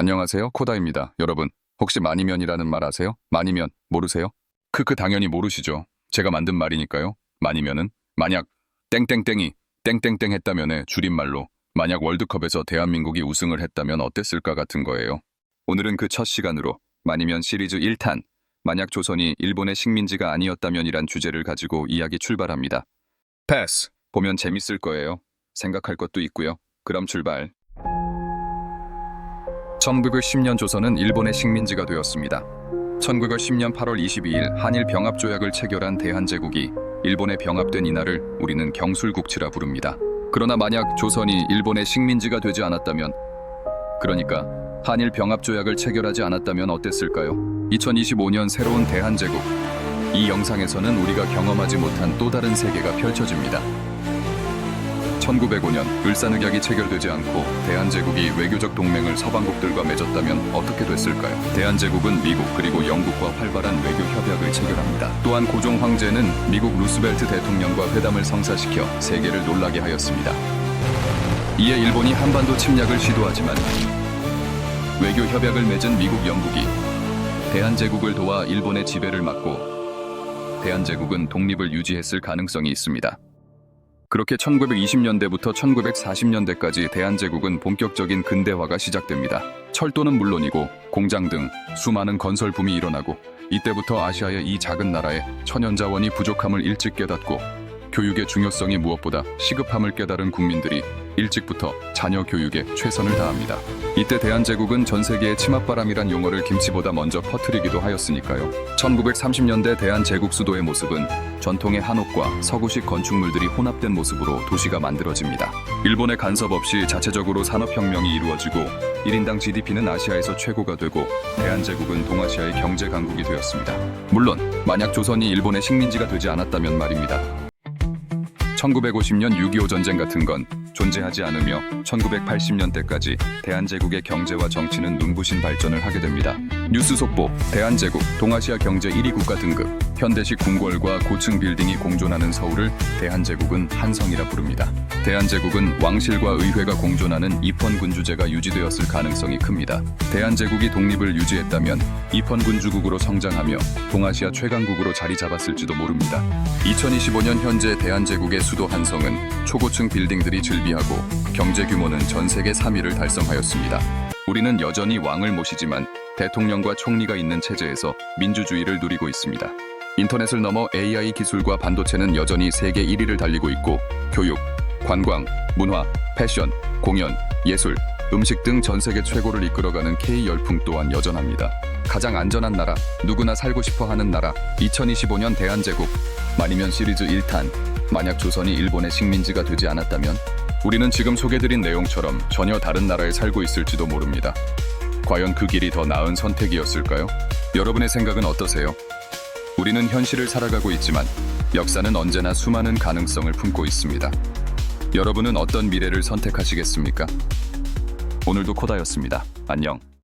안녕하세요. 코다입니다. 여러분, 혹시 마니면이라는 말 아세요? 마니면 모르세요? 크크 당연히 모르시죠. 제가 만든 말이니까요. 마니면은 만약 땡땡땡이 땡땡땡 했다면의 줄임말로 만약 월드컵에서 대한민국이 우승을 했다면 어땠을까 같은 거예요. 오늘은 그 첫 시간으로 마니면 시리즈 1탄 만약 조선이 일본의 식민지가 아니었다면이란 주제를 가지고 이야기 출발합니다. 패스! 보면 재밌을 거예요. 생각할 것도 있고요. 그럼 출발. 1910년 조선은 일본의 식민지가 되었습니다. 1910년 8월 22일 한일 병합 조약을 체결한 대한제국이 일본에 병합된 이날을 우리는 경술국치라 부릅니다. 그러나 만약 조선이 일본의 식민지가 되지 않았다면 그러니까 한일 병합 조약을 체결하지 않았다면 어땠을까요? 2025년 새로운 대한제국 이 영상에서는 우리가 경험하지 못한 또 다른 세계가 펼쳐집니다. 1905년 을사늑약이 체결되지 않고 대한제국이 외교적 동맹을 서방국들과 맺었다면 어떻게 됐을까요? 대한제국은 미국 그리고 영국과 활발한 외교 협약을 체결합니다. 또한 고종 황제는 미국 루스벨트 대통령과 회담을 성사시켜 세계를 놀라게 하였습니다. 이에 일본이 한반도 침략을 시도하지만 외교 협약을 맺은 미국 영국이 대한제국을 도와 일본의 지배를 막고 대한제국은 독립을 유지했을 가능성이 있습니다. 그렇게 1920년대부터 1940년대까지 대한제국은 본격적인 근대화가 시작됩니다. 철도는 물론이고 공장 등 수많은 건설 붐이 일어나고 이때부터 아시아의 이 작은 나라에 천연자원이 부족함을 일찍 깨닫고 교육의 중요성이 무엇보다 시급함을 깨달은 국민들이 일찍부터 자녀 교육에 최선을 다합니다. 이때 대한제국은 전 세계의 치맛바람이란 용어를 김치보다 먼저 퍼뜨리기도 하였으니까요. 1930년대 대한제국 수도의 모습은 전통의 한옥과 서구식 건축물들이 혼합된 모습으로 도시가 만들어집니다. 일본의 간섭 없이 자체적으로 산업혁명이 이루어지고 1인당 GDP는 아시아에서 최고가 되고 대한제국은 동아시아의 경제 강국이 되었습니다. 물론 만약 조선이 일본의 식민지가 되지 않았다면 말입니다. 1950년 6.25 전쟁 같은 건 존재하지 않으며 1980년대까지 대한제국의 경제와 정치는 눈부신 발전을 하게 됩니다. 뉴스 속보, 대한제국, 동아시아 경제 1위 국가 등급, 현대식 궁궐과 고층 빌딩이 공존하는 서울을 대한제국은 한성이라 부릅니다. 대한제국은 왕실과 의회가 공존하는 입헌군주제가 유지되었을 가능성이 큽니다. 대한제국이 독립을 유지했다면 입헌군주국으로 성장하며 동아시아 최강국으로 자리 잡았을지도 모릅니다. 2025년 현재 대한제국의 수도 한성은 초고층 빌딩들이 즐비하고 경제 규모는 전 세계 3위를 달성하였습니다. 우리는 여전히 왕을 모시지만 대통령과 총리가 있는 체제에서 민주주의를 누리고 있습니다. 인터넷을 넘어 AI 기술과 반도체는 여전히 세계 1위를 달리고 있고 교육, 관광, 문화, 패션, 공연, 예술, 음식 등 전 세계 최고를 이끌어가는 K 열풍 또한 여전합니다. 가장 안전한 나라, 누구나 살고 싶어 하는 나라, 2025년 대한제국, 마니면 시리즈 1탄, 만약 조선이 일본의 식민지가 되지 않았다면 우리는 지금 소개드린 내용처럼 전혀 다른 나라에 살고 있을지도 모릅니다. 과연 그 길이 더 나은 선택이었을까요? 여러분의 생각은 어떠세요? 우리는 현실을 살아가고 있지만 역사는 언제나 수많은 가능성을 품고 있습니다. 여러분은 어떤 미래를 선택하시겠습니까? 오늘도 코다였습니다. 안녕.